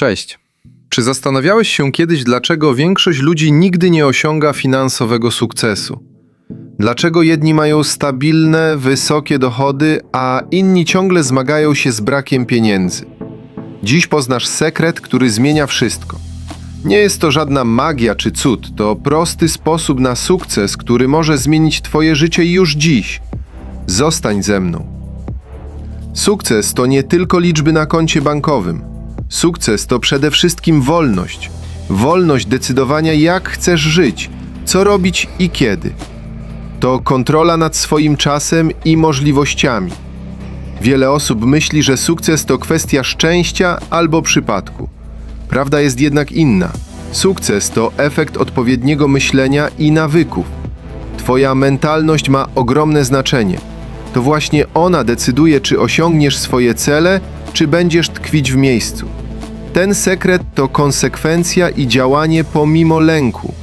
Cześć. Czy zastanawiałeś się kiedyś, dlaczego większość ludzi nigdy nie osiąga finansowego sukcesu? Dlaczego jedni mają stabilne, wysokie dochody, a inni ciągle zmagają się z brakiem pieniędzy? Dziś poznasz sekret, który zmienia wszystko. Nie jest to żadna magia czy cud, to prosty sposób na sukces, który może zmienić Twoje życie już dziś. Zostań ze mną. Sukces to nie tylko liczby na koncie bankowym. Sukces to przede wszystkim wolność. Wolność decydowania, jak chcesz żyć, co robić i kiedy. To kontrola nad swoim czasem i możliwościami. Wiele osób myśli, że sukces to kwestia szczęścia albo przypadku. Prawda jest jednak inna. Sukces to efekt odpowiedniego myślenia i nawyków. Twoja mentalność ma ogromne znaczenie. To właśnie ona decyduje, czy osiągniesz swoje cele, czy będziesz tkwić w miejscu. Ten sekret to konsekwencja i działanie pomimo lęku.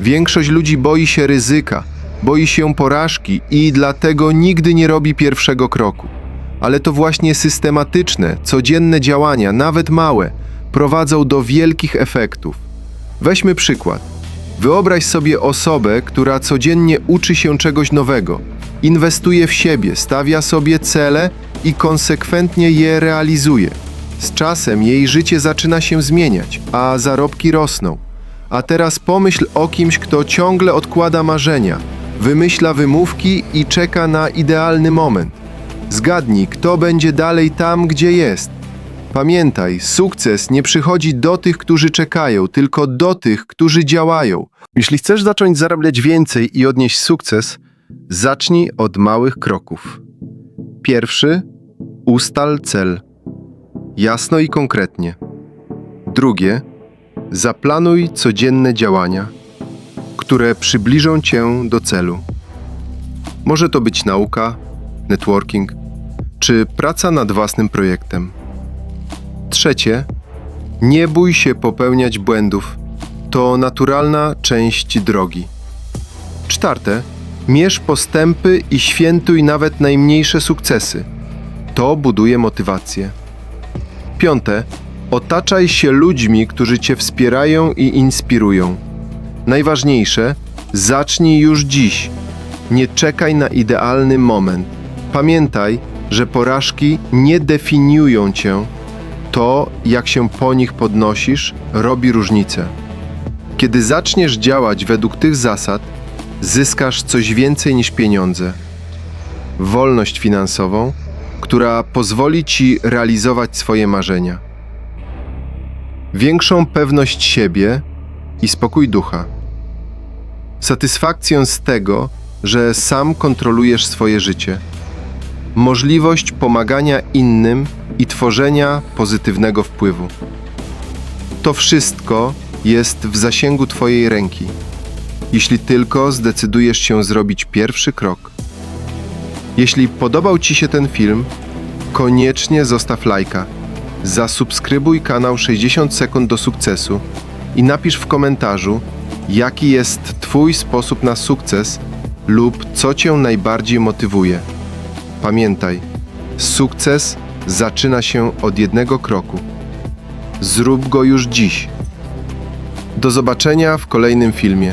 Większość ludzi boi się ryzyka, boi się porażki i dlatego nigdy nie robi pierwszego kroku. Ale to właśnie systematyczne, codzienne działania, nawet małe, prowadzą do wielkich efektów. Weźmy przykład. Wyobraź sobie osobę, która codziennie uczy się czegoś nowego, inwestuje w siebie, stawia sobie cele i konsekwentnie je realizuje. Z czasem jej życie zaczyna się zmieniać, a zarobki rosną. A teraz pomyśl o kimś, kto ciągle odkłada marzenia, wymyśla wymówki i czeka na idealny moment. Zgadnij, kto będzie dalej tam, gdzie jest. Pamiętaj, sukces nie przychodzi do tych, którzy czekają, tylko do tych, którzy działają. Jeśli chcesz zacząć zarabiać więcej i odnieść sukces, zacznij od małych kroków. Pierwszy ustal cel. Jasno i konkretnie. Drugie zaplanuj codzienne działania, które przybliżą cię do celu. Może to być nauka, networking czy praca nad własnym projektem. Trzecie, nie bój się popełniać błędów. To naturalna część drogi. Czwarte, mierz postępy i świętuj nawet najmniejsze sukcesy. To buduje motywację. Piąte, otaczaj się ludźmi, którzy cię wspierają i inspirują. Najważniejsze, zacznij już dziś. Nie czekaj na idealny moment. Pamiętaj, że porażki nie definiują cię. To, jak się po nich podnosisz, robi różnicę. Kiedy zaczniesz działać według tych zasad, zyskasz coś więcej niż pieniądze. Wolność finansową, która pozwoli ci realizować swoje marzenia. Większą pewność siebie i spokój ducha. Satysfakcję z tego, że sam kontrolujesz swoje życie. Możliwość pomagania innym i tworzenia pozytywnego wpływu. To wszystko jest w zasięgu Twojej ręki, jeśli tylko zdecydujesz się zrobić pierwszy krok. Jeśli podobał Ci się ten film, koniecznie zostaw lajka, zasubskrybuj kanał 60 sekund do sukcesu i napisz w komentarzu, jaki jest Twój sposób na sukces lub co Cię najbardziej motywuje. Pamiętaj, sukces zaczyna się od jednego kroku. Zrób go już dziś. Do zobaczenia w kolejnym filmie.